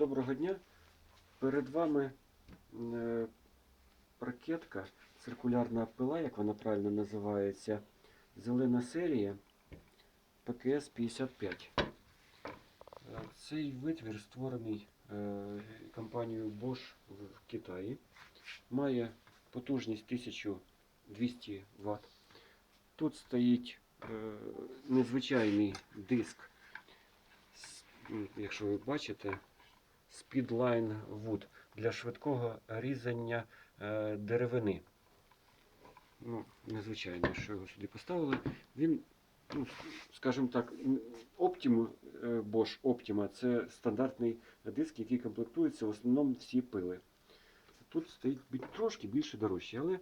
Доброго дня. Перед вами е, ракетка, циркулярна пила, як вона правильно називається, зелена серія ПКС-55. Е, Цей витвір створений е, компанією Bosch в Китаї. Має потужність 1200 Вт. Тут стоїть незвичайний диск, якщо ви бачите, Speedline Wood для швидкого різання е, деревини. Ну, незвичайно, що його сюди поставили. Він, ну, скажімо так, Optima, Bosch Optima це стандартний диск, який комплектується в основному всі пили. Тут стоїть трошки більше дорожче, але е,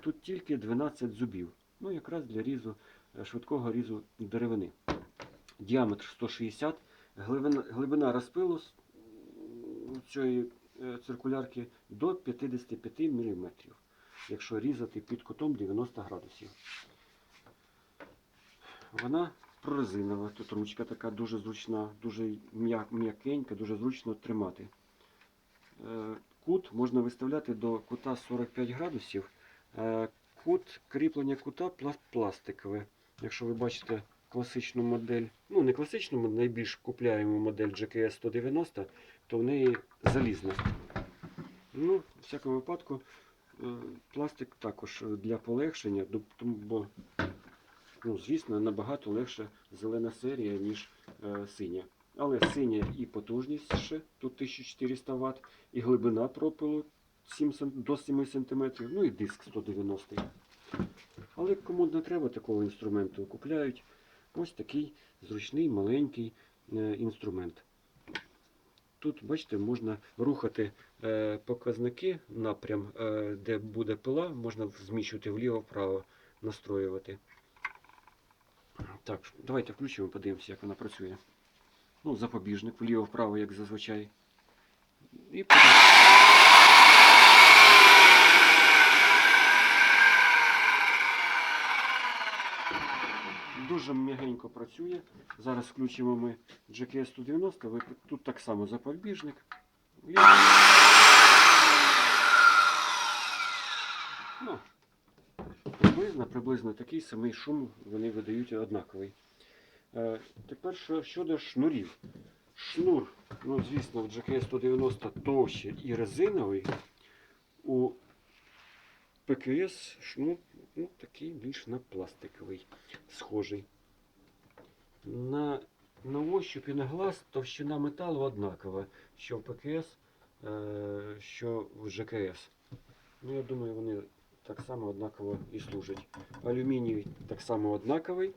тут тільки 12 зубів. Ну, якраз для різу, е, швидкого різу деревини. Діаметр 160, глибина, глибина розпилу цієї е, циркулярки до 55 мм, якщо різати під кутом 90 градусів. Вона прорезинова, тут ручка така дуже зручна, дуже м'якенька, дуже зручно тримати. Е, Кут можна виставляти до кута 45 градусів. Е, Кут, кріплення кута пластикове. Якщо ви бачите класичну модель, ну не класичну, найбільш купляємо модель GKS 190, то в неї залізна. Ну, в всякому випадку, е, пластик також для полегшення, бо, ну, звісно, набагато легше зелена серія, ніж е, синя. Але синя і потужність ще, тут 1400 Вт, і глибина пропилу 7 до 7 см, ну і диск 190. Але кому не треба такого інструменту, купляють ось такий зручний маленький е, інструмент. Тут, бачите, можна рухати е, показники, напрям, е, де буде пила, можна зміщувати вліво-вправо, настроювати. Так, давайте включимо, подивимося, як вона працює. Ну, запобіжник, вліво-вправо, як зазвичай. І Дуже м'ягенько працює. Зараз включимо ми GKS 190. Тут так само запобіжник. Ну, приблизно, приблизно такий самий шум вони видають однаковий. Е, тепер щодо шнурів. Шнур, ну звісно, в GKS 190 товще і резиновий. У ПКС шнур ну, такий більш на пластиковий схожий. На, на ощупь і на глаз товщина металу однакова, що в ПКС, е, що в ЖКС. Ну, я думаю, вони так само однаково і служать. Алюміній так само однаковий.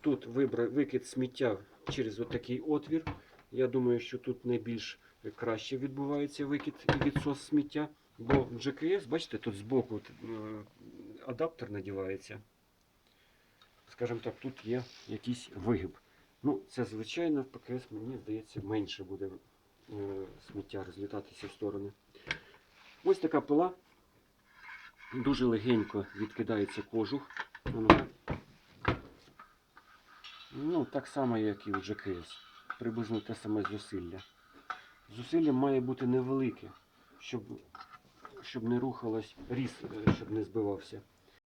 Тут вибра, викид сміття через отакий отвір. Я думаю, що тут найбільш краще відбувається викид і відсос сміття. Бо в GKS, бачите, тут збоку е, адаптер надівається. Скажімо так, тут є якийсь вигиб. Ну, це звичайно в ПКС, мені здається, менше буде е, сміття розлітатися в сторони. Ось така пила. Дуже легенько відкидається кожух. Ну, так само, як і у GKS. Приблизно те саме зусилля. Зусилля має бути невелике, щоб, щоб не рухалось різ, е, щоб не збивався.